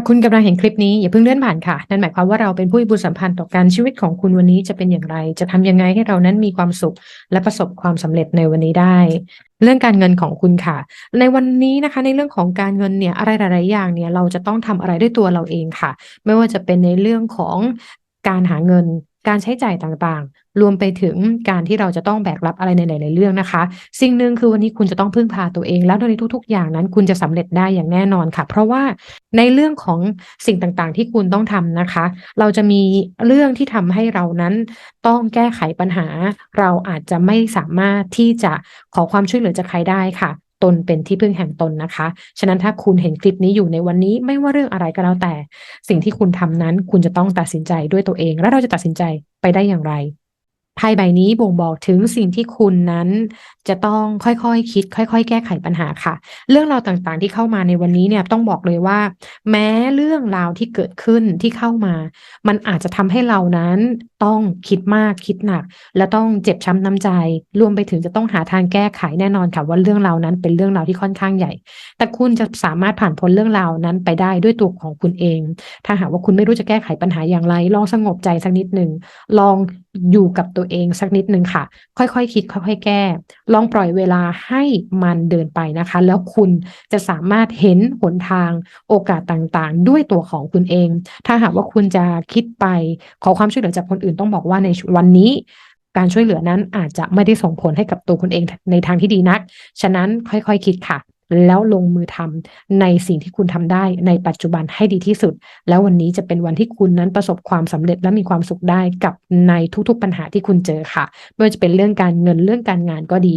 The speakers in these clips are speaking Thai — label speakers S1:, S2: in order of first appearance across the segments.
S1: ากคุณกำลังเห็นคลิปนี้อย่าเพิ่งเลื่อนผ่านค่ะ นั่นหมายความว่าเราเป็นผู้มีบุญสัมพันธ์ต่อการชีวิตของคุณวันนี้จะเป็นอย่างไร จะทำยังไงให้เรานั้นมีความสุข และประสบความสำเร็จในวันนี้ได้ เรื่องการเงินของคุณค่ะ ในวันนี้นะคะในเรื่องของการเงินเนี่ยอะไรหลาย ๆ อย่างเนี่ยเราจะต้องทำอะไรด้วยตัวเราเองค่ะ ไม่ว่าจะเป็นในเรื่องของการหาเงิน การใช้จ่ายต่างๆ รวมไปถึงการที่เราจะต้องแบกรับอะไรในหลาย ๆ เรื่องนะคะ สิ่งหนึ่งคือวันนี้คุณจะต้องพึ่งพาตัวเอง แล้วในทุก ๆ อย่างนั้น คุณจะสำเร็จได้อย่างแน่นอนค่ะ เพราะว่าในเรื่องของสิ่งต่างๆ ที่คุณต้องทำนะคะ เราจะมีเรื่องที่ทำให้เรานั้นต้องแก้ไขปัญหา เราอาจจะไม่สามารถที่จะขอความช่วยเหลือจากใครได้ค่ะ ตนเป็นที่พึ่งแห่งตนนะคะ ฉะนั้นถ้าคุณเห็นคลิปนี้อยู่ในวันนี้ไม่ว่าเรื่องอะไรก็แล้วแต่ สิ่งที่คุณทำนั้นคุณจะต้องตัดสินใจด้วยตัวเอง แล้วเราจะตัดสินใจไปได้อย่างไร ไพ่ใบนี้บ่งบอกถึงสิ่งที่คุณนั้นจะต้องค่อยๆคคิด ค่อย ๆ แก้ไขปัญหาค่ะ เรื่องราวต่างๆที่เข้ามาในวันนี้เนี่ยต้องบอกเลยว่า แม้เรื่องราวที่เกิดขึ้นที่เข้ามา มันอาจจะทำให้เรานั้นต้องคิดมากคิดหนัก และต้องเจ็บช้ำน้ำใจ รวมไปถึงจะต้องหาทางแก้ไขแน่นอนค่ะว่าเรื่องราวนั้นเป็นเรื่องราวที่ค่อนข้างใหญ่ แต่คุณจะสามารถผ่านพ้นเรื่องราวนั้นไปได้ด้วยตัวของคุณเอง ถ้าหากว่าคุณไม่รู้จะแก้ไขปัญหาอย่างไร ลองสงบใจสักนิดหนึ่งลองอยู่กับตัวเองสักนิดหนึ่งค่ะ ค่อยๆคคิดค่อยๆแก้ ลองปล่อยเวลาให้มันเดินไปนะคะ แล้วคุณจะสามารถเห็นหนทางโอกาสต่างๆ ด้วยตัวของคุณเอง ถ้าหากว่าคุณจะคิดไปขอความช่วยเหลือจากคนอื่นต้องบอกว่าในวันนี้การช่วยเหลือนั้นอาจจะไม่ได้ส่งผลให้กับตัวคุณเองในทางที่ดีนัก ฉะนั้นค่อยๆคคิดค่ะ แล้วลงมือทำในสิ่งที่คุณทำได้ในปัจจุบันให้ดีที่สุด แล้ววันนี้จะเป็นวันที่คุณนั้นประสบความสำเร็จและมีความสุขได้กับในทุกๆปัญหาที่คุณเจอค่ะไม่ว่าจะเป็นเรื่องการเงินเรื่องการงานก็ดี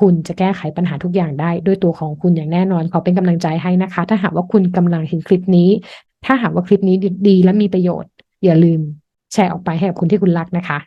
S1: คุณจะแก้ไขปัญหาทุกอย่างได้ ด้วยตัวของคุณอย่างแน่นอนขอเป็นกำลังใจให้นะคะ ถ้าหากว่าคุณกำลังเห็นคลิปนี้ ถ้าหากว่าคลิปนี้ดีและมีประโยชน์ อย่าลืมแชร์ออกไปให้กับคนที่คุณรักนะคะ